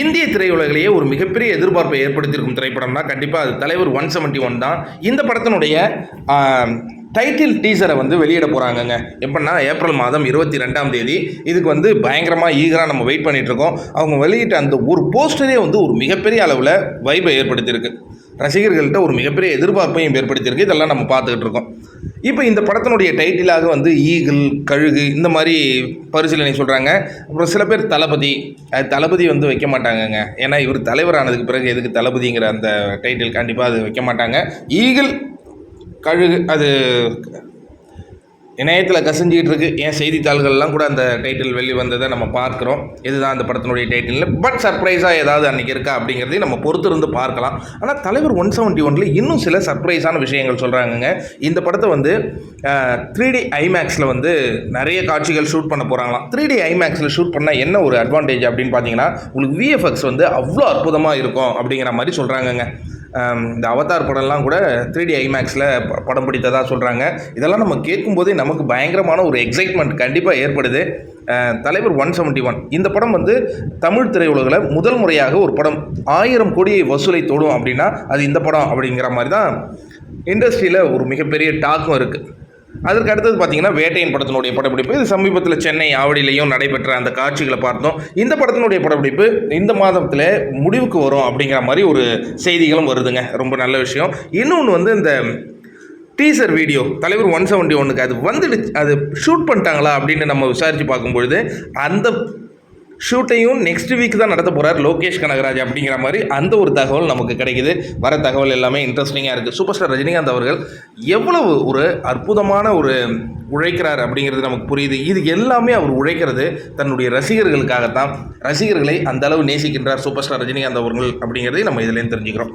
இந்திய திரையுலகிலேயே ஒரு மிகப்பெரிய எதிர்பார்ப்பை ஏற்படுத்தியிருக்கும் திரைப்படம்னா கண்டிப்பாக அது தலைவர் ஒன் செவன்ட்டி ஒன் தான். இந்த படத்தினுடைய டைட்டில் டீசரை வந்து வெளியிட போகிறாங்கங்க எப்படின்னா ஏப்ரல் மாதம் இருபத்தி ரெண்டாம் தேதி. இதுக்கு வந்து பயங்கரமாக ஈகராக நம்ம வெயிட் பண்ணிகிட்ருக்கோம் இருக்கோம் அவங்க வெளியிட்ட அந்த ஒரு போஸ்டரே வந்து ஒரு மிகப்பெரிய அளவில் வைபை ஏற்படுத்தியிருக்கு. ரசிகர்கள்ட்ட ஒரு மிகப்பெரிய எதிர்பார்ப்பையும் ஏற்படுத்தியிருக்கு. இதெல்லாம் நம்ம பார்த்துக்கிட்டு இருக்கோம் இப்போ இந்த படத்தினுடைய டைட்டிலாக வந்து ஈகிள் கழுகு இந்த மாதிரி பரிசீலனை சொல்கிறாங்க அப்புறம் சில பேர் தளபதி அது தளபதி வந்து வைக்க மாட்டாங்கங்க. ஏன்னா இவர் தலைவர் ஆனதுக்கு பிறகு எதுக்கு தளபதிங்கிற அந்த டைட்டில் கண்டிப்பாக அது வைக்க மாட்டாங்க. ஈகிள் கழுகு அது இணையத்தில் கசிஞ்சிக்கிட்டு இருக்குது ஏன் செய்தித்தாள்கள்லாம் கூட அந்த டைட்டில் வெளி வந்ததை நம்ம பார்க்குறோம். இதுதான் அந்த படத்தினுடைய டைட்டில் பட் சர்ப்ரைஸாக ஏதாவது அன்றைக்கி இருக்கா அப்படிங்கிறதையும் நம்ம பொறுத்து இருந்து பார்க்கலாம். ஆனால் தலைவர் ஒன் செவன்ட்டி ஒனில் இன்னும் சில சர்ப்ரைஸான விஷயங்கள் சொல்கிறாங்கங்க இந்த படத்தை வந்து த்ரீ டி ஐமேக்ஸில் வந்து நிறைய காட்சிகள் ஷூட் பண்ண போகிறாங்களாம் த்ரீ டி ஐமேக்ஸில் ஷூட் பண்ணால் என்ன ஒரு அட்வான்டேஜ் அப்படின்னு பார்த்தீங்கன்னா உங்களுக்கு விஎஃப்எக்ஸ் வந்து அவ்வளோ அற்புதமாக இருக்கும் அப்படிங்கிற மாதிரி சொல்கிறாங்கங்க இந்த அவதார் படம்லாம் கூட த்ரீ டி ஐமேக்ஸில் படம் பிடித்ததாக சொல்கிறாங்க இதெல்லாம் நம்ம கேட்கும்போதே நமக்கு பயங்கரமான ஒரு எக்ஸைட்மெண்ட் கண்டிப்பாக ஏற்படுது. தலைவர் ஒன் செவன்ட்டி ஒன் இந்த படம் வந்து தமிழ் திரையுலகில் முதல் முறையாக ஒரு படம் ஆயிரம் கோடியை வசூலை தொடும் அப்படின்னா அது இந்த படம் அப்படிங்கிற மாதிரி தான் இண்டஸ்ட்ரியில் ஒரு மிகப்பெரிய டாக்கும் இருக்குது அதற்கு அடுத்தது பார்த்தீங்கன்னா வேட்டையின் படத்தினுடைய படப்பிடிப்பு. இது சமீபத்தில் சென்னை ஆவடியிலையும் நடைபெற்ற அந்த காட்சிகளை பார்த்தோம். இந்த படத்தினுடைய படப்பிடிப்பு இந்த மாதத்தில் முடிவுக்கு வரும் அப்படிங்கிற மாதிரி ஒரு செய்திகளும் வருதுங்க. ரொம்ப நல்ல விஷயம். இன்னொன்று வந்து இந்த டீசர் வீடியோ தலைவர் ஒன் செவன்ட்டி ஒன்றுக்கு அது வந்துடுச்சு அது ஷூட் பண்ணிட்டாங்களா அப்படின்னு நம்ம விசாரித்து பார்க்கும்பொழுது அந்த ஷூட்டையும் நெக்ஸ்ட் வீக் தான் நடத்த போகிறார் லோகேஷ் கனகராஜ் அப்படிங்கிற மாதிரி அந்த ஒரு தகவல் நமக்கு கிடைக்குது. வர தகவல் எல்லாமே இன்ட்ரெஸ்டிங்காக இருக்குது சூப்பர் ஸ்டார் ரஜினிகாந்த் அவர்கள் எவ்வளவு ஒரு அற்புதமான ஒரு உழைக்கிறார் அப்படிங்கிறது நமக்கு புரியுது. இது எல்லாமே அவர் உழைக்கிறது தன்னுடைய ரசிகர்களுக்காகத்தான். ரசிகர்களை அந்த அளவு நேசிக்கின்றார் சூப்பர் ஸ்டார் ரஜினிகாந்த் அவர்கள் அப்படிங்கிறதை நம்ம இதுலேருந்து தெரிஞ்சுக்கிறோம்.